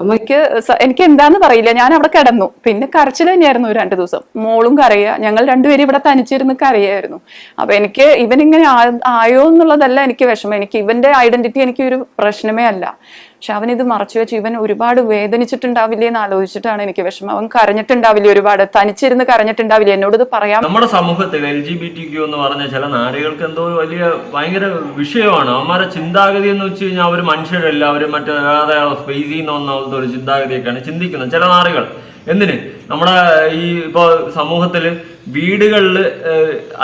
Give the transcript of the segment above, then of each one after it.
അമ്മയ്ക്ക് എനിക്ക് എന്താന്ന് പറയില്ല. ഞാൻ അവിടെ കിടന്നു. പിന്നെ കരച്ചിൽ തന്നെയായിരുന്നു രണ്ടു ദിവസം. മോളും കരയുക ഞങ്ങൾ രണ്ടുപേരും ഇവിടെ തനിച്ചിരുന്ന് കരയായിരുന്നു. അപ്പൊ എനിക്ക് ഇവൻ ഇങ്ങനെ ആയോ എന്നുള്ളതല്ല എനിക്ക് വിഷമം. എനിക്ക് ഇവന്റെ ഐഡന്റിറ്റി എനിക്ക് ഒരു പ്രശ്നമേ അല്ല. പക്ഷെ അവൻ ഇത് മറച്ചു വെച്ച് ഇവൻ ഒരുപാട് വേദനിച്ചിട്ടുണ്ടാവില്ലേ എന്ന് ആലോചിച്ചിട്ടാണ് എനിക്ക് വിഷമം. അവൻ കരഞ്ഞിട്ടുണ്ടാവില്ലേ ഒരുപാട്? തനിച്ചിരുന്ന് കരഞ്ഞിട്ടുണ്ടാവില്ലേ? എന്നോട് ഇത് പറയാം. നമ്മുടെ സമൂഹത്തിൽ L G B T Q എന്ന് പറഞ്ഞ ചില നാടുകൾക്ക് എന്തോ വലിയ ഭയങ്കര വിഷയമാണ്. അവന്മാരെ ചിന്താഗതി എന്ന് വെച്ച് കഴിഞ്ഞാൽ അവർ മനുഷ്യരല്ല അവർ മറ്റേ വേറെ ഒരു ചിന്താഗതിയൊക്കെയാണ് ചിന്തിക്കുന്നത്. ചില നാറികൾ. എന്തിന്? നമ്മുടെ ഈ ഇപ്പോൾ സമൂഹത്തിൽ വീടുകളിൽ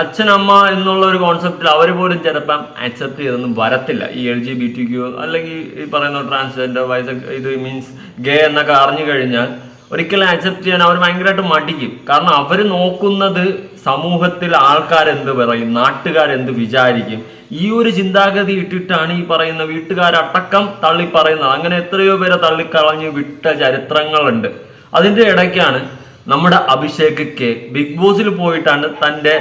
അച്ഛനമ്മ എന്നുള്ള ഒരു കോൺസെപ്റ്റിൽ അവർ പോലും ചിലപ്പം അക്സെപ്റ്റ് ചെയ്തൊന്നും വരത്തില്ല. ഈ L G B T Q അല്ലെങ്കിൽ ഈ പറയുന്ന ട്രാൻസ്ജെൻഡർ വൈസ് ഇത് മീൻസ് ഗേ എന്നൊക്കെ അറിഞ്ഞു കഴിഞ്ഞാൽ ഒരിക്കലും അക്സെപ്റ്റ് ചെയ്യാൻ അവർ ഭയങ്കരമായിട്ട് മടിക്കും. കാരണം അവർ നോക്കുന്നത് സമൂഹത്തിൽ ആൾക്കാരെന്ത് പറയും നാട്ടുകാരെന്ത് വിചാരിക്കും? ഈ ഒരു ചിന്താഗതി ഇട്ടിട്ടാണ് ഈ പറയുന്ന വീട്ടുകാരടക്കം തള്ളി പറയുന്നത് അങ്ങനെ എത്രയോ പേരെ തള്ളിക്കളഞ്ഞ് വിട്ട ചരിത്രങ്ങളുണ്ട്. അതിന്റെ ഇടയ്ക്കാണ് നമ്മുടെ അഭിഷേക് കെ ബിഗ് ബോസിൽ പോയിട്ടാണ് തന്റെ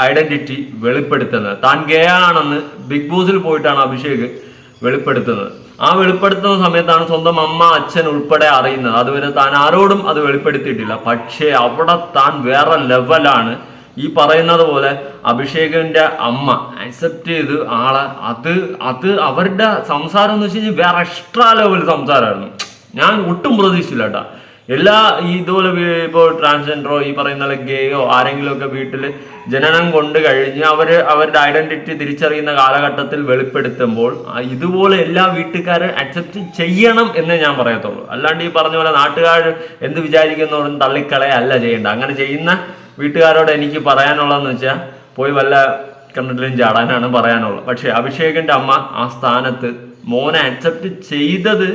ഐഡന്റിറ്റി വെളിപ്പെടുത്തുന്നത്. താൻ ഗേ ആണെന്ന് ബിഗ് ബോസിൽ പോയിട്ടാണ് അഭിഷേക് വെളിപ്പെടുത്തുന്നത്. ആ വെളിപ്പെടുത്തുന്ന സമയത്താണ് സ്വന്തം അമ്മ അച്ഛൻ ഉൾപ്പെടെ അറിയുന്നത്. അതുവരെ താൻ ആരോടും അത് വെളിപ്പെടുത്തിയിട്ടില്ല. പക്ഷേ അവിടെ താൻ വേറെ ലെവലാണ്. ഈ പറയുന്നത് പോലെ അഭിഷേകിന്റെ അമ്മ അക്സെപ്റ്റ് ചെയ്ത് ആളെ അത് അത് അവരുടെ സംസാരം എന്ന് വെച്ച് കഴിഞ്ഞാൽ വേറെ എക്സ്ട്രാ ലെവൽ സംസാരമായിരുന്നു. ഞാൻ ഒട്ടും പ്രതീക്ഷിച്ചില്ല കേട്ടാ. എല്ലാ ഇതുപോലെ ഇപ്പോൾ ട്രാൻസ്ജെൻഡറോ ഈ പറയുന്ന ഗേയോ ആരെങ്കിലും ഒക്കെ വീട്ടിൽ ജനനം കൊണ്ട് കഴിഞ്ഞ് അവർ അവരുടെ ഐഡന്റിറ്റി തിരിച്ചറിയുന്ന കാലഘട്ടത്തിൽ വെളിപ്പെടുത്തുമ്പോൾ ഇതുപോലെ എല്ലാ വീട്ടുകാരും അക്സെപ്റ്റ് ചെയ്യണം എന്നേ ഞാൻ പറയത്തുള്ളൂ. അല്ലാണ്ട് ഈ പറഞ്ഞ പോലെ നാട്ടുകാർ എന്ത് വിചാരിക്കുന്നവരും തള്ളിക്കളയല്ല ചെയ്യേണ്ട അങ്ങനെ ചെയ്യുന്ന വീട്ടുകാരോട് എനിക്ക് പറയാനുള്ളതെന്ന് വെച്ചാൽ പോയി വല്ല കണ്ണിലും ചാടാനാണ് പറയാനുള്ളത്. പക്ഷേ അഭിഷേകിന്റെ അമ്മ ആ സ്ഥാനത്ത് മോനെ അക്സെപ്റ്റ് ചെയ്തത്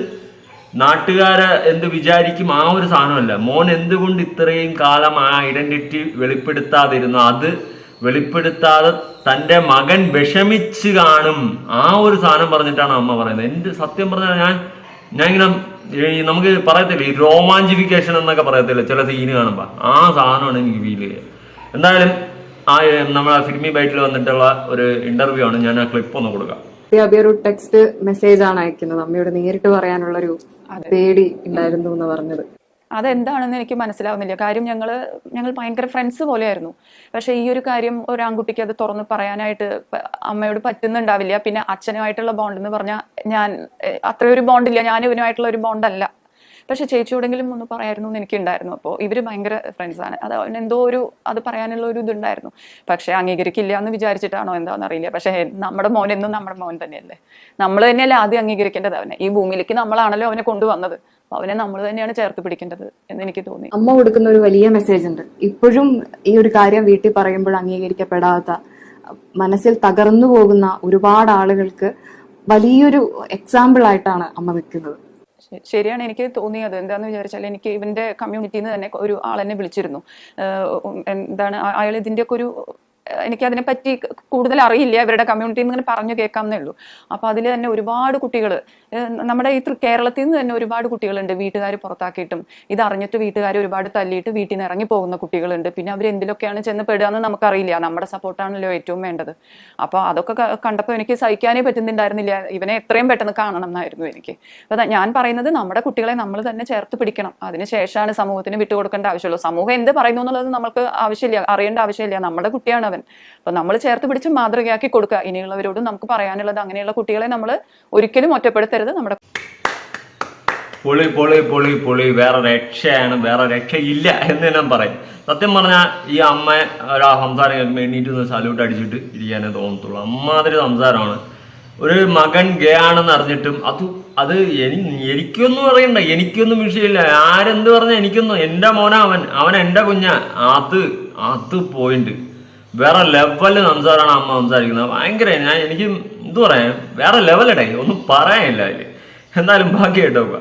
നാട്ടുകാരെ എന്ത് വിചാരിക്കും? ആ ഒരു സാധനമല്ല. മോൻ എന്തുകൊണ്ട് ഇത്രയും കാലം ആ ഐഡന്റിറ്റി വെളിപ്പെടുത്താതിരുന്നു? അത് വെളിപ്പെടുത്താതെ തന്റെ മകൻ വിഷമിച്ച് കാണും. ആ ഒരു സാധനം പറഞ്ഞിട്ടാണ് അമ്മ പറയുന്നത്. എന്റെ സത്യം പറഞ്ഞാൽ ഞാൻ ഞാൻ ഇങ്ങനെ നമുക്ക് പറയത്തില്ല? ഈ രോമാഞ്ചിഫിക്കേഷൻ എന്നൊക്കെ പറയത്തില്ല? ചില സീന് കാണുമ്പോൾ ആ സാധനമാണ് എനിക്ക് ഫീൽ ചെയ്യുക എന്തായാലും ആ നമ്മൾ നമ്മളെ ഫിലിമി ബൈറ്റിൽ വന്നിട്ടുള്ള ഒരു ഇന്റർവ്യൂ ആണ്. ഞാൻ ആ ക്ലിപ്പ് ഒന്ന് കൊടുക്കാം. അബി ഒരു ടെക്സ്റ്റ് മെസ്സേജ് ആണ് അയക്കുന്നത്. അമ്മയോട് നേരിട്ട് പറയാനുള്ള ഒരു പേടി ഉണ്ടായിരുന്നു എന്ന് പറഞ്ഞത്. അതെന്താണെന്ന് എനിക്ക് മനസ്സിലാവുന്നില്ല. കാര്യം ഞങ്ങൾ ഞങ്ങൾ ഭയങ്കര ഫ്രണ്ട്സ് പോലെയായിരുന്നു. പക്ഷേ ഈ ഒരു കാര്യം ഒരു ആൺകുട്ടിക്ക് അത് തുറന്ന് പറയാനായിട്ട് അമ്മയോട് പറ്റുന്നുണ്ടാവില്ല. പിന്നെ അച്ഛനുമായിട്ടുള്ള ബോണ്ട് എന്ന് പറഞ്ഞാൽ ഞാൻ അത്രയൊരു ബോണ്ടില്ല ഞാൻ ഇവനുമായിട്ടുള്ള ഒരു ബോണ്ടല്ല പക്ഷെ ചേച്ചിയോടെങ്കിലും ഒന്ന് പറയായിരുന്നു എന്ന് എനിക്കുണ്ടായിരുന്നു. അപ്പോൾ ഇവർ ഭയങ്കര ഫ്രണ്ട്സാണ് അത് എന്തോ ഒരു അത് പറയാനുള്ള ഒരു ഇതുണ്ടായിരുന്നു. പക്ഷെ അംഗീകരിക്കില്ല എന്ന് വിചാരിച്ചിട്ടാണോ എന്താണെന്ന് അറിയില്ല. പക്ഷേ നമ്മുടെ മോൻ എന്നും നമ്മുടെ മോൻ തന്നെയല്ലേ? നമ്മൾ തന്നെയല്ലേ ആദ്യം അംഗീകരിക്കേണ്ടത് അവനെ? ഈ ഭൂമിയിലേക്ക് നമ്മളാണല്ലോ അവനെ കൊണ്ടുവന്നത്. അവനെ നമ്മൾ തന്നെയാണ് ചേർത്ത് പിടിക്കേണ്ടത് എന്ന് എനിക്ക് തോന്നി. അമ്മ കൊടുക്കുന്ന ഒരു വലിയ മെസ്സേജ് ഉണ്ട്. ഇപ്പോഴും ഈ ഒരു കാര്യം വീട്ടിൽ പറയുമ്പോൾ അംഗീകരിക്കപ്പെടാത്ത മനസ്സിൽ തകർന്നു പോകുന്ന ഒരുപാട് ആളുകൾക്ക് വലിയൊരു എക്സാമ്പിൾ ആയിട്ടാണ് അമ്മ നിൽക്കുന്നത് ശരിയാണ് എനിക്ക് തോന്നിയത്. എന്താണെന്ന് വിചാരിച്ചാൽ എനിക്ക് ഇവന്റെ കമ്മ്യൂണിറ്റിയിൽ നിന്ന് തന്നെ ഒരു ആളെന്നെ വിളിച്ചിരുന്നു. എന്താണ് അയാൾ ഇതിന്റെ ഒക്കെ ഒരു എനിക്ക് അതിനെ പറ്റി കൂടുതൽ അറിയില്ല ഇവരുടെ കമ്മ്യൂണിറ്റി നിന്ന് ഇങ്ങനെ പറഞ്ഞു കേൾക്കാമെന്നേ ഉള്ളൂ. അപ്പൊ അതിൽ തന്നെ ഒരുപാട് കുട്ടികൾ നമ്മുടെ ഈ കേരളത്തിൽ നിന്ന് തന്നെ ഒരുപാട് കുട്ടികളുണ്ട് വീട്ടുകാർ പുറത്താക്കിയിട്ടും. ഇത് അറിഞ്ഞിട്ട് വീട്ടുകാർ ഒരുപാട് തല്ലിയിട്ട് വീട്ടിൽ നിന്ന് ഇറങ്ങി പോകുന്ന കുട്ടികളുണ്ട്. പിന്നെ അവർ എന്തിലൊക്കെയാണ് ചെന്ന് പെടുക എന്ന് നമുക്കറിയില്ല. നമ്മുടെ സപ്പോർട്ടാണല്ലോ ഏറ്റവും വേണ്ടത്. അപ്പോൾ അതൊക്കെ കണ്ടപ്പോൾ എനിക്ക് സഹിക്കാനേ പറ്റുന്നുണ്ടായിരുന്നില്ല. ഇവനെ എത്രയും പെട്ടെന്ന് കാണണം എന്നായിരുന്നു എനിക്ക്. അപ്പോൾ ഞാൻ പറയുന്നത് നമ്മുടെ കുട്ടികളെ നമ്മൾ തന്നെ ചേർത്ത് പിടിക്കണം. അതിനുശേഷമാണ് സമൂഹത്തിന് വിട്ടുകൊടുക്കേണ്ട ആവശ്യമുള്ളൂ. സമൂഹം എന്ത് പറയുന്നു എന്നുള്ളത് നമുക്ക് ആവശ്യമില്ല അറിയേണ്ട ആവശ്യമില്ല. നമ്മുടെ കുട്ടിയാണ് അവൻ. അപ്പൊ നമ്മൾ ചേർത്ത് പിടിച്ച് മാതൃകയാക്കി കൊടുക്കുക. ഇനിയുള്ളവരോടും നമുക്ക് പറയാനുള്ളത് അങ്ങനെയുള്ള കുട്ടികളെ നമ്മൾ ഒരിക്കലും ഒറ്റപ്പെടുത്തരുത്. നമ്മുടെ പൊളി പൊളി പൊളി പൊളി. വേറെ രക്ഷയാണ് വേറെ രക്ഷയില്ല എന്ന് ഞാൻ പറയും. സത്യം പറഞ്ഞാൽ ഈ അമ്മ ഒരാ സംസാരം എണീറ്റ് നിന്ന് സല്യൂട്ട് അടിച്ചിട്ട് ഇരിക്കാനേ തോന്നത്തുള്ളൂ. അമ്മാതിരി സംസാരമാണ്. ഒരു മകൻ ഗേ ആണെന്ന് അറിഞ്ഞിട്ടും അത് അത് എനി എനിക്കൊന്നും അറിയണ്ട. എനിക്കൊന്നും വിഷയമില്ല. ആരെന്ത് പറഞ്ഞാൽ എനിക്കൊന്നും എന്റെ മോനാ അവൻ. അവൻ എന്റെ കുഞ്ഞാ. അത് അത് പോയിന്റ് വേറെ ലെവലിൽ സംസാരമാണ് അമ്മ സംസാരിക്കുന്നത്. ഭയങ്കര ഞാൻ എനിക്ക് എന്തു പറയാൻ വേറെ ലെവലടേ ഒന്നും പറയാനില്ല അതിൽ എന്തായാലും ബാക്കി കേട്ട് നോക്കുക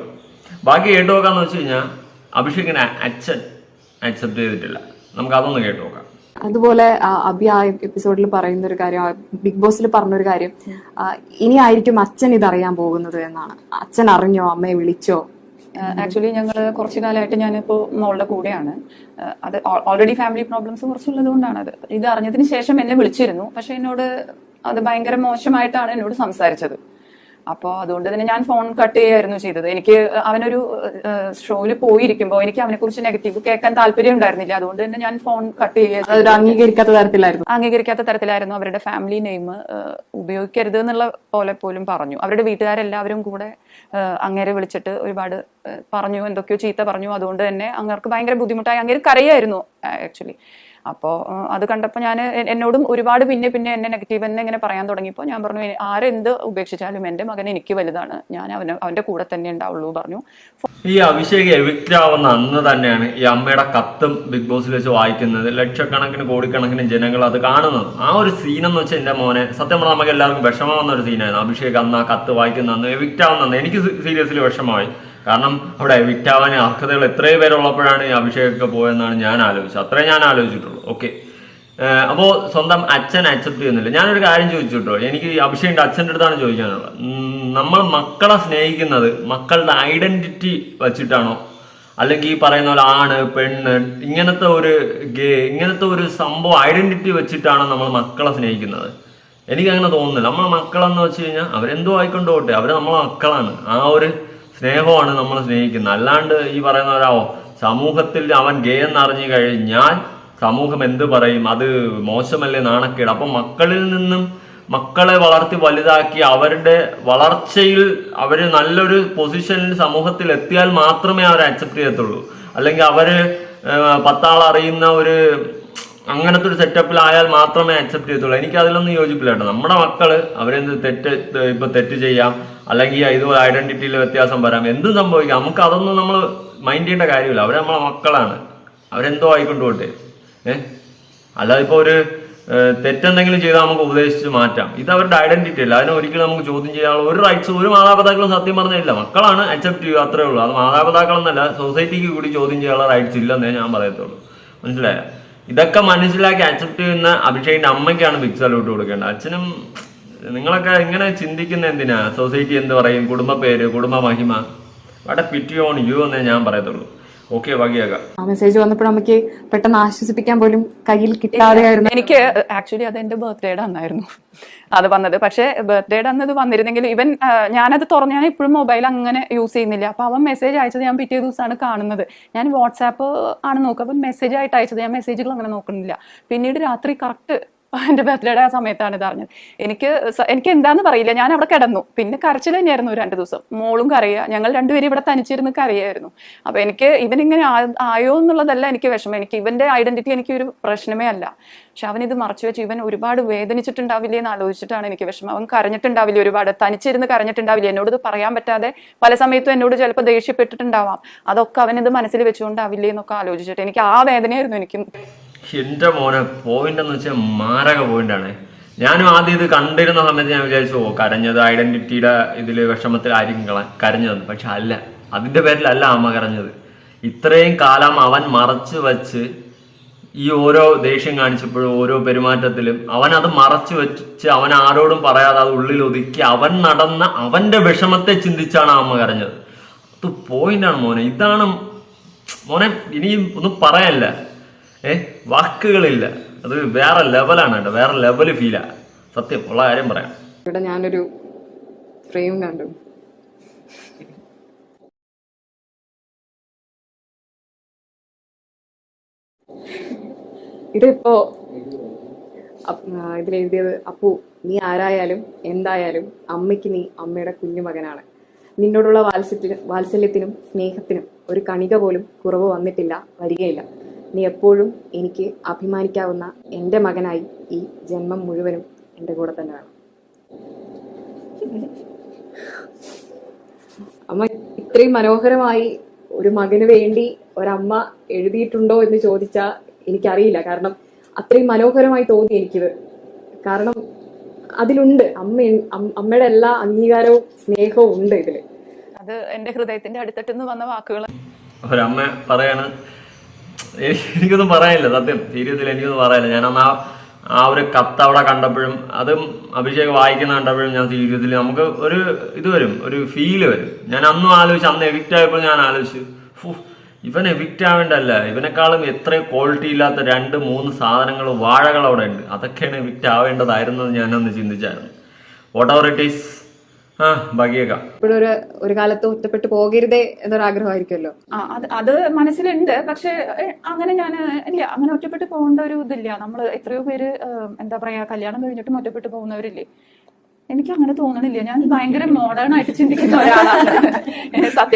ബാക്കി കേട്ട് നോക്കാന്ന് വെച്ച് കഴിഞ്ഞാൽ അഭിഷേകിനെ അച്ഛൻ അക്സെപ്റ്റ് ചെയ്തിട്ടില്ല. നമുക്ക് അതൊന്ന് കേട്ട് നോക്കാം. അതുപോലെ അബി ആ എപ്പിസോഡിൽ പറയുന്ന ഒരു കാര്യം ബിഗ് ബോസിൽ പറഞ്ഞൊരു കാര്യം ഇനി ആയിരിക്കും അച്ഛൻ ഇതറിയാൻ പോകുന്നത് എന്നാണ്. അച്ഛൻ അറിഞ്ഞോ? അമ്മയെ വിളിച്ചോ? ആക്ച്വലി ഞങ്ങൾ കുറച്ച് കാലമായിട്ട് ഞാനിപ്പോൾ മോളുടെ കൂടെയാണ്. അത് ഓൾറെഡി ഫാമിലി പ്രോബ്ലംസ് കുറച്ചുള്ളത് കൊണ്ടാണ് അത്. ഇത് അറിഞ്ഞതിന് ശേഷം എന്നെ വിളിച്ചിരുന്നു. പക്ഷെ എന്നോട് അത് ഭയങ്കര മോശമായിട്ടാണ് എന്നോട് സംസാരിച്ചത്. അപ്പോൾ അതുകൊണ്ട് തന്നെ ഞാൻ ഫോൺ കട്ട് ചെയ്യായിരുന്നു ചെയ്തത്. എനിക്ക് അവനൊരു ഷോയിൽ പോയിരിക്കുമ്പോൾ എനിക്ക് അവനെ കുറിച്ച് നെഗറ്റീവ് കേൾക്കാൻ താല്പര്യം ഉണ്ടായിരുന്നില്ല. അതുകൊണ്ട് തന്നെ ഞാൻ ഫോൺ കട്ട് ചെയ്യുന്നത് അംഗീകരിക്കാത്ത തരത്തിലായിരുന്നു. അംഗീകരിക്കാത്ത തരത്തിലായിരുന്നു അവരുടെ ഫാമിലി നെയിം ഉപയോഗിക്കരുത് എന്നുള്ള പോലെ പോലും പറഞ്ഞു. അവരുടെ വീട്ടുകാരെല്ലാവരും കൂടെ അങ്ങേരെ വിളിച്ചിട്ട് ഒരുപാട് പറഞ്ഞു എന്തൊക്കെയോ ചീത്ത പറഞ്ഞു. അതുകൊണ്ട് തന്നെ അങ്ങേർക്ക് ഭയങ്കര ബുദ്ധിമുട്ടായി. അങ്ങേര് കരയായിരുന്നു ആക്ച്വലി അപ്പോൾ അത് കണ്ടപ്പോൾ ഞാൻ എന്നോടും ഒരുപാട് പിന്നെ പിന്നെ എന്നെ നെഗറ്റീവ് എന്നെ ഇങ്ങനെ പറയാൻ തുടങ്ങിയപ്പോൾ ഞാൻ പറഞ്ഞു ആരെന്ത് ഉപേക്ഷിച്ചാലും എന്റെ മകൻ എനിക്ക് വലുതാണ്. ഞാൻ അവന് അവന്റെ കൂടെ തന്നെ ഉണ്ടാവുള്ളൂ പറഞ്ഞു. ഈ അഭിഷേക് എവിക്റ്റ് ആവുന്ന അന്ന് തന്നെയാണ് ഈ അമ്മയുടെ കത്തും ബിഗ് ബോസിൽ വെച്ച് വായിക്കുന്നത്. ലക്ഷക്കണക്കിന് കോടിക്കണക്കിന് ജനങ്ങൾ അത് കാണുന്നത്. ആ ഒരു സീൻ എന്ന് വെച്ചാൽ എന്റെ മോനെ സത്യം പറഞ്ഞാൽ നമുക്ക് എല്ലാവർക്കും വിഷമം വന്ന ഒരു സീനായിരുന്നു അഭിഷേക് അന്ന് ആ കത്ത് വായിക്കുന്ന അന്ന് എവിക്റ്റ് ആവുന്ന എനിക്ക് സീരിയസ്ലി വിഷമമായി. കാരണം അവിടെ വിറ്റാവാൻ അർഹതകൾ എത്രയോ പേരുള്ളപ്പോഴാണ് ഈ അഭിഷേകൊക്കെ പോയെന്നാണ് ഞാൻ ആലോചിച്ചത്. അത്രേ ഞാൻ ആലോചിച്ചിട്ടുള്ളൂ. ഓക്കെ അപ്പോൾ സ്വന്തം അച്ഛൻ അക്സെപ്റ്റ് ചെയ്യുന്നില്ല. ഞാനൊരു കാര്യം ചോദിച്ചു കേട്ടോ. എനിക്ക് അഭിഷേകിന്റെ അച്ഛന്റെ അടുത്താണ് ചോദിക്കാനുള്ളത്. നമ്മൾ മക്കളെ സ്നേഹിക്കുന്നത് മക്കളുടെ ഐഡന്റിറ്റി വച്ചിട്ടാണോ? അല്ലെങ്കിൽ ഈ പറയുന്ന പോലെ ആണ് പെണ്ണ് ഇങ്ങനത്തെ ഒരു ഗേ ഇങ്ങനത്തെ ഒരു സംഭവം ഐഡന്റിറ്റി വെച്ചിട്ടാണ് നമ്മൾ മക്കളെ സ്നേഹിക്കുന്നത്? എനിക്ക് അങ്ങനെ തോന്നുന്നില്ല. നമ്മൾ മക്കളെന്ന് വെച്ച് കഴിഞ്ഞാൽ അവരെന്തോ ആയിക്കൊണ്ട് പോകട്ടെ അവർ നമ്മളെ മക്കളാണ്. ആ ഒരു സ്നേഹമാണ് നമ്മൾ സ്നേഹിക്കുന്നത്. അല്ലാണ്ട് ഈ പറയുന്ന ഒരാവോ സമൂഹത്തിൽ അവൻ ഗേ എന്ന് അറിഞ്ഞു കഴിഞ്ഞാൽ സമൂഹം എന്ത് പറയും? അത് മോശമല്ലേ നാണക്കേട്. അപ്പം മക്കളിൽ നിന്നും മക്കളെ വളർത്തി വലുതാക്കി അവരുടെ വളർച്ചയിൽ അവർ നല്ലൊരു പൊസിഷനിൽ സമൂഹത്തിൽ എത്തിയാൽ മാത്രമേ അവരെ അക്സെപ്റ്റ് ചെയ്യത്തുള്ളൂ. അല്ലെങ്കിൽ അവർ പത്താൾ അറിയുന്ന ഒരു അങ്ങനത്തെ ഒരു സെറ്റപ്പിലായാൽ മാത്രമേ അക്സെപ്റ്റ് ചെയ്യത്തുള്ളൂ. എനിക്ക് അതിലൊന്നും യോജിപ്പില്ല കേട്ടോ. നമ്മുടെ മക്കൾ അവരെന്ത് തെറ്റ് ഇപ്പൊ തെറ്റ് ചെയ്യാം? അല്ലെങ്കിൽ ഇതുപോലെ ഐഡന്റിറ്റിയിൽ വ്യത്യാസം വരാം. എന്ത് സംഭവിക്കാം? നമുക്ക് അതൊന്നും നമ്മൾ മൈൻഡ് ചെയ്യേണ്ട കാര്യമില്ല. അവർ നമ്മളെ മക്കളാണ്. അവരെന്തോ ആയിക്കൊണ്ട് പോട്ടെ. ഏഹ് അല്ലാതെ ഇപ്പോൾ ഒരു തെറ്റെന്തെങ്കിലും ചെയ്താൽ നമുക്ക് ഉപദേശിച്ച് മാറ്റാം. ഇത് അവരുടെ ഐഡന്റിറ്റി അല്ല. അതിനെ ഒരിക്കലും നമുക്ക് ചോദ്യം ചെയ്യാനുള്ള ഒരു റൈറ്റ്സ് ഒരു മാതാപിതാക്കളും സത്യം പറഞ്ഞില്ല മക്കളാണ് അക്സെപ്റ്റ് ചെയ്യുക അത്രേ ഉള്ളൂ. അത് മാതാപിതാക്കളെന്നല്ല സൊസൈറ്റിക്ക് കൂടി ചോദ്യം ചെയ്യാനുള്ള റൈറ്റ്സ് ഇല്ലെന്നേ ഞാൻ പറയത്തുള്ളൂ. മനസ്സിലായ? ഇതൊക്കെ മനസ്സിലാക്കി അക്സെപ്റ്റ് ചെയ്യുന്ന അഭിഷേകിന്റെ അമ്മയ്ക്കാണ് ബിഗ് സല്യൂട്ട് കൊടുക്കേണ്ടത്. അച്ഛനും നിങ്ങളൊക്കെ ഇങ്ങനെ ചിന്തിക്കുന്ന എന്തിനാ? സൊസൈറ്റി എന്ത് പറയും? കുടുംബ പേര് കുടുംബ മഹിമ. അവിടെ പിറ്റി ഓൺ യു എന്നേ ഞാൻ പറയത്തുള്ളൂ. ഓക്കെ വകിയാക്കാം ആ മെസ്സേജ് വന്നപ്പോൾ നമുക്ക് പെട്ടെന്ന് ആശ്വസിപ്പിക്കാൻ പോലും കയ്യിൽ കിട്ടാതെയായിരുന്നു. എനിക്ക് ആക്ച്വലി അത് എന്റെ ബർത്ത്ഡേയുടെ അന്നായിരുന്നു. അത് വന്നത്. പക്ഷേ ബർത്ത്ഡേയുടെ അന്ന് ഇത് വന്നിരുന്നെങ്കിൽ ഇവൻ ഞാനത് തുറന്ന് ഞാൻ ഇപ്പോഴും മൊബൈൽ അങ്ങനെ യൂസ് ചെയ്യുന്നില്ല. അപ്പോൾ അവൻ മെസ്സേജ് അയച്ചത് ഞാൻ പിറ്റേ ദിവസമാണ് കാണുന്നത്. ഞാൻ വാട്സാപ്പ് ആണ് നോക്കുക. അപ്പം മെസ്സേജ് ആയിട്ട് അയച്ചത്. ഞാൻ മെസ്സേജുകൾ അങ്ങനെ നോക്കുന്നില്ല. പിന്നീട് രാത്രി കറക്റ്റ് എന്റെ ബർത്ത്ഡേയുടെ ആ സമയത്താണ് ഇത് അറിഞ്ഞത്. എനിക്ക് എനിക്ക് എന്താന്ന് പറയില്ല. ഞാൻ അവിടെ കിടന്നു. പിന്നെ കരച്ചിൽ തന്നെയായിരുന്നു രണ്ട് ദിവസം. മോളും കരയുക ഞങ്ങൾ രണ്ടുപേരും ഇവിടെ തനിച്ചിരുന്ന് കരയായിരുന്നു. അപ്പൊ എനിക്ക് ഇവനിങ്ങനെ ആയോ എന്നുള്ളതല്ല എനിക്ക് വിഷമം. എനിക്ക് ഇവന്റെ ഐഡന്റിറ്റി എനിക്ക് ഒരു പ്രശ്നമേ അല്ല. പക്ഷെ അവൻ ഇത് മറച്ചു വെച്ച്. ഇവൻ ഒരുപാട് വേദനിച്ചിട്ടുണ്ടാവില്ലേ എന്ന് ആലോചിച്ചിട്ടാണ് എനിക്ക് വിഷമം. അവൻ കരഞ്ഞിട്ടുണ്ടാവില്ല ഒരുപാട്? തനിച്ചിരുന്ന് കരഞ്ഞിട്ടുണ്ടാവില്ല? എന്നോട് ഇത് പറയാൻ പറ്റാതെ പല സമയത്തും എന്നോട് ചിലപ്പോൾ ദേഷ്യപ്പെട്ടിട്ടുണ്ടാവാം. അതൊക്കെ അവൻ ഇത് മനസ്സിൽ വെച്ചുകൊണ്ടാവില്ലേ എന്നൊക്കെ ആലോചിച്ചിട്ട് എനിക്ക് ആ വേദനയായിരുന്നു എനിക്ക്. എന്റെ മോനെ പോയിന്റ് എന്ന് വെച്ചാൽ മാരക പോയിന്റാണ് ഞാനും ആദ്യം ഇത് കണ്ടിരുന്ന സമയത്ത് ഞാൻ വിചാരിച്ചു ഓ കരഞ്ഞത് ഐഡന്റിറ്റിയുടെ ഇതിൽ വിഷമത്തിലായിരിക്കും കരഞ്ഞത് പക്ഷെ അല്ല അതിന്റെ പേരിലല്ല അമ്മ കരഞ്ഞത്. ഇത്രയും കാലം അവൻ മറച്ചു വച്ച് ഈ ഓരോ ദേഷ്യം കാണിച്ചപ്പോഴും ഓരോ പെരുമാറ്റത്തിലും അവൻ അത് മറച്ചു വെച്ച് അവൻ ആരോടും പറയാതെ അത് ഉള്ളിൽ ഒതുക്കി അവൻ നടന്ന അവന്റെ വിഷമത്തെ ചിന്തിച്ചാണ് അമ്മ കരഞ്ഞത്. അത് പോയിന്റാണ് മോനെ. ഇതാണ് മോനെ ഇനിയും ഒന്നും പറയാനില്ല ഏ? വാക്കുകളില്ല. അത് വേറെ ലെവലാണ് കേട്ടോ. വേറെ ലെവൽ ഫീലാ സത്യം ഉള്ള കാര്യം പറയാം. ഇവിടെ ഞാനൊരു ഫ്രെയിം കണ്ടു. ഇതിപ്പോ ഇതിൽ എഴുതിയത് അപ്പു നീ ആരായാലും എന്തായാലും അമ്മയ്ക്ക് നീ അമ്മയുടെ കുഞ്ഞുമകനാണ് നിന്നോടുള്ള വാത്സല്യത്തിനും സ്നേഹത്തിനും ഒരു കണിക പോലും കുറവ് വന്നിട്ടില്ല വരികയില്ല. നീ എപ്പോഴും എനിക്ക് അഭിമാനിക്കാവുന്ന എന്റെ മകനായി ഈ ജന്മം മുഴുവനും എന്റെ കൂടെ തന്നെ വേണം. അമ്മ ഇത്രയും മനോഹരമായി ഒരു മകന് വേണ്ടി ഒരമ്മ എഴുതിയിട്ടുണ്ടോ എന്ന് ചോദിച്ചാൽ എനിക്കറിയില്ല. കാരണം അത്രയും മനോഹരമായി തോന്നി എനിക്കിത്. കാരണം അതിലുണ്ട്. അമ്മ അമ്മയുടെ എല്ലാ അംഗീകാരവും സ്നേഹവും ഉണ്ട് ഇതിൽ. അത് എന്റെ ഹൃദയത്തിന്റെ അടുത്തിട്ട് നിന്ന് വന്ന വാക്കുകൾ ഒരമ്മ പറയാണ് എനിക്കൊന്നും പറയാനില്ല സത്യം. സീരിയസിൽ എനിക്കൊന്നും പറയാനില്ല. ഞാൻ അന്ന് ആ ആ ഒരു കത്ത് അവിടെ കണ്ടപ്പോഴും അതും അഭിഷേക് വായിക്കുന്ന കണ്ടപ്പോഴും ഞാൻ സീരിയസിൽ നമുക്ക് ഒരു ഇത് വരും ഒരു ഫീൽ വരും. ഞാൻ അന്നും ആലോചിച്ചു അന്ന് എവിക്റ്റ് ആയപ്പോൾ ഞാൻ ആലോചിച്ചു ഫു ഇവൻ എവിക്റ്റ് ആവേണ്ടല്ല ഇവനെക്കാളും എത്ര ക്വാളിറ്റി ഇല്ലാത്ത രണ്ട് മൂന്ന് സാധനങ്ങൾ വാഴകൾ അവിടെ ഉണ്ട്. അതൊക്കെയാണ് എവിക്റ്റ് ആവേണ്ടതായിരുന്നത് ഞാനന്ന് ചിന്തിച്ചായിരുന്നു. വോട്ട് എവർ ഇറ്റ് ഈസ് ഇപ്പോഴും ഒരു ഒരു കാലത്ത് ഒറ്റപ്പെട്ടു പോകരുതേ എന്നൊരു ആഗ്രഹമായിരിക്കുമല്ലോ ആ അത് അത് മനസ്സിലുണ്ട്. പക്ഷെ അങ്ങനെ ഞാൻ ഇല്ല അങ്ങനെ ഒറ്റപ്പെട്ട് പോകേണ്ട ഒരു ഇതില്ല. നമ്മൾ എത്രയോ പേര് എന്താ പറയാ കല്യാണം കഴിഞ്ഞിട്ടും ഒറ്റപ്പെട്ട് പോകുന്നവരില്ലേ? എനിക്ക് അങ്ങനെ തോന്നണില്ല. ഞാൻ ഭയങ്കര മോഡേൺ ആയിട്ട് ചിന്തിക്കുന്ന ഒരാളാണ്.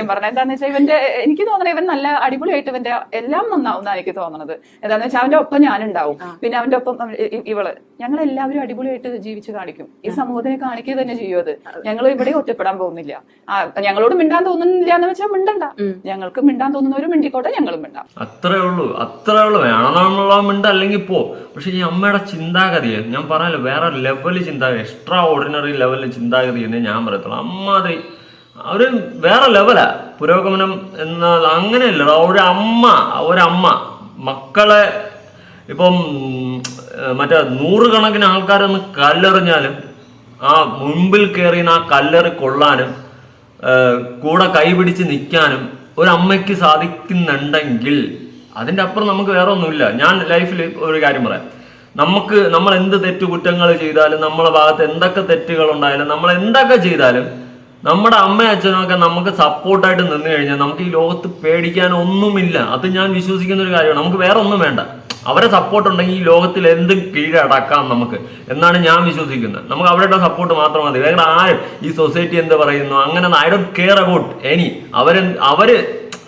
സത്യം പറഞ്ഞ എന്താന്ന് വെച്ചാൽ ഇവന്റെ എനിക്ക് തോന്നണ ഇവൻ നല്ല അടിപൊളിയായിട്ട് ഇവന്റെ എല്ലാം നന്നാവുന്ന എനിക്ക് തോന്നണത്. എന്താന്ന് വെച്ചാൽ അവന്റെ ഒപ്പം ഞാനുണ്ടാവും. പിന്നെ അവന്റെ ഒപ്പം ഇവൾ. ഞങ്ങൾ എല്ലാവരും അടിപൊളിയായിട്ട് ജീവിച്ചു കാണിക്കും. ഈ സമൂഹത്തിനെ കാണിക്കുക തന്നെ ചെയ്യും അത്. ഞങ്ങൾ ഇവിടെ ഒറ്റപ്പെടാൻ പോകുന്നില്ല. ഞങ്ങളോട് മിണ്ടാൻ തോന്നുന്നില്ല എന്ന് വെച്ചാൽ മിണ്ടണ്ട ഞങ്ങൾക്ക് മിണ്ടാൻ തോന്നുന്നവരും മിണ്ടിക്കോട്ടെ ഞങ്ങളും മിണ്ടാം. അത്രേ ഉള്ളൂ അത്രേ ഉള്ളൂ. വേണമെന്നുള്ളതുണ്ട് അല്ലെങ്കിൽ പോ. പക്ഷെ ഈ അമ്മയുടെ ചിന്താഗതി ഞാൻ പറഞ്ഞല്ലോ വേറെ ലെവലിൽ ചിന്താഗതി എക്സ്ട്രാ ഓർഡിനറി ലെവലിൽ ചിന്താഗതി എന്നേ ഞാൻ പറയത്തുള്ളൂ. അമ്മാതിരി അവർ വേറെ ലെവലാ പുരോഗമനം എന്നാൽ അങ്ങനെയല്ല ഒരു അമ്മ ഒരമ്മ മക്കളെ ഇപ്പം മറ്റേ നൂറുകണക്കിന് ആൾക്കാരൊന്ന് കല്ലെറിഞ്ഞാലും ആ മുൻപിൽ കയറി ആ കല്ലെറി കൊള്ളാനും കൂടെ കൈപിടിച്ച് നിൽക്കാനും ഒരു അമ്മയ്ക്ക് സാധിക്കുന്നുണ്ടെങ്കിൽ അതിന്റെ അപ്പുറം നമുക്ക് വേറെ ഒന്നുമില്ല. ഞാൻ ലൈഫിൽ ഒരു കാര്യം പറയാം. നമുക്ക് നമ്മൾ എന്ത് തെറ്റു കുറ്റങ്ങൾ ചെയ്താലും നമ്മളെ ഭാഗത്ത് എന്തൊക്കെ തെറ്റുകൾ ഉണ്ടായാലും നമ്മൾ എന്തൊക്കെ ചെയ്താലും നമ്മുടെ അമ്മയും അച്ഛനൊക്കെ നമുക്ക് സപ്പോർട്ടായിട്ട് നിന്ന് കഴിഞ്ഞാൽ നമുക്ക് ഈ ലോകത്ത് പേടിക്കാൻ ഒന്നുമില്ല. അത് ഞാൻ വിശ്വസിക്കുന്ന ഒരു കാര്യമാണ്. നമുക്ക് വേറെ ഒന്നും വേണ്ട. അവരെ സപ്പോർട്ട് ഉണ്ടെങ്കിൽ ഈ ലോകത്തിൽ എന്തും കീഴടക്കാം നമുക്ക്. എന്നാണ് ഞാൻ വിശ്വസിക്കുന്നത്. നമുക്ക് അവരുടെ സപ്പോർട്ട് മാത്രം മതി. വേറെ ആരും ഈ സൊസൈറ്റി എന്ത് പറയുന്നു? അങ്ങനെ I don't care about any അവരെ അവർ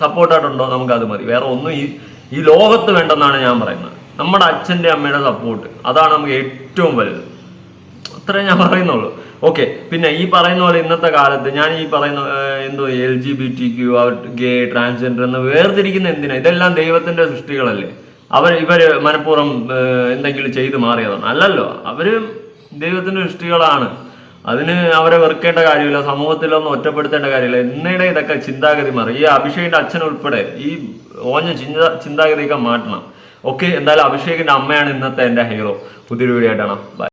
സപ്പോർട്ടായിട്ടുണ്ടോ നമുക്ക് അത് മതി. വേറെ ഒന്നും ഈ ഈ ലോകത്ത് വേണ്ടെന്നാണ് ഞാൻ പറയുന്നത്. നമ്മുടെ അച്ഛന്റെ അമ്മയുടെ സപ്പോർട്ട് അതാണ് നമുക്ക് ഏറ്റവും വലുത്. അത്രേ ഞാൻ പറയുന്നുള്ളൂ. ഓക്കെ പിന്നെ ഈ പറയുന്ന പോലെ ഇന്നത്തെ കാലത്ത് ഞാൻ ഈ പറയുന്ന എന്തോ L G B T Q gay transgender എന്ന് വേർതിരിക്കുന്ന എന്തിനാ? ഇതെല്ലാം ദൈവത്തിന്റെ സൃഷ്ടികളല്ലേ? അവർ ഇവർ മനഃപൂർവം എന്തെങ്കിലും ചെയ്തു മാറിയതാണ് അല്ലല്ലോ അവർ ദൈവത്തിന്റെ സൃഷ്ടികളാണ്. അതിന് അവരെ വെറുക്കേണ്ട കാര്യമില്ല സമൂഹത്തിലൊന്നും ഒറ്റപ്പെടുത്തേണ്ട കാര്യമില്ല. എന്നിടെ ഇതൊക്കെ ചിന്താഗതി മാറി. ഈ അഭിഷേകിന്റെ അച്ഛൻ ഉൾപ്പെടെ ഈ ഓഞ്ഞ ചിന്ത ചിന്താഗതിയൊക്കെ മാറ്റണം. ഓക്കെ എന്തായാലും അഭിഷേകിന്റെ അമ്മയാണ് ഇന്നത്തെ എന്റെ ഹീറോ. പുതിയൊരു വീഡിയോ ആയിട്ടാണ്. ബൈ